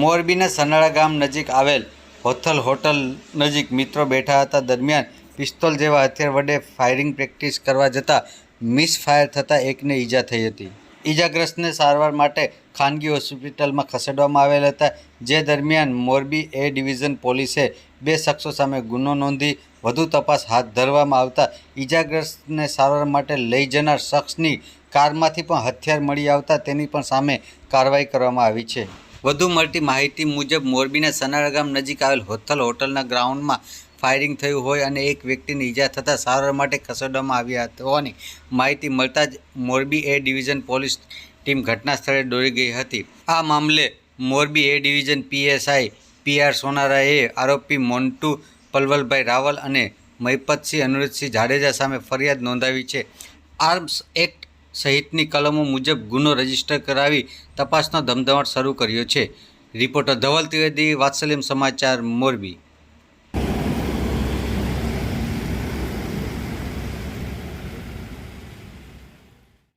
મોરબીના સનાળા ગામ નજીક આવેલ હોથલ હોટલ નજીક મિત્રો બેઠા હતા. દરમિયાન પિસ્તોલ જેવા હથિયાર વડે ફાયરિંગ પ્રેક્ટિસ કરવા જતાં મિસ ફાયર થતાં એકને ઈજા થઈ હતી. ઈજાગ્રસ્તને સારવાર માટે ખાનગી હોસ્પિટલમાં ખસેડવામાં આવેલ હતા. જે દરમિયાન મોરબી એ ડિવિઝન પોલીસે બે શખ્સો સામે ગુનો નોંધી વધુ તપાસ હાથ ધરવામાં આવતા ઈજાગ્રસ્તને સારવાર માટે લઈ જનાર શખ્સની કારમાંથી પણ હથિયાર મળી આવતા તેની પણ સામે કાર્યવાહી કરવામાં આવી છે. વધુ મળતી માહિતી મુજબ મોરબીના સનાળા ગામ નજીક આવેલ હોથલ હોટલના ગ્રાઉન્ડમાં ફાયરિંગ થયું હોય અને એક વ્યક્તિને ઈજા થતાં સારવાર માટે ખસેડવામાં આવ્યા હોવાની માહિતી મળતા જ Morbi A division police team ઘટના સ્થળે દોડી ગઈ હતી. આ મામલે Morbi A division PSI PR સોનારાએ આરોપી મોન્ટુ પલવલભાઈ રાવલ અને મહિપતસિંહ અનુરજસિંહ જાડેજા સામે ફરિયાદ નોંધાવી છે. આર્મ્સ એક્ટ સહિતની કલમો મુજબ ગુનો રજિસ્ટર કરાવી તપાસનો ધમધમાટ શરૂ કર્યો છે. રિપોર્ટર ધવલ ત્રિવેદી, વાત્સલ્યમ સમાચાર, મોરબી.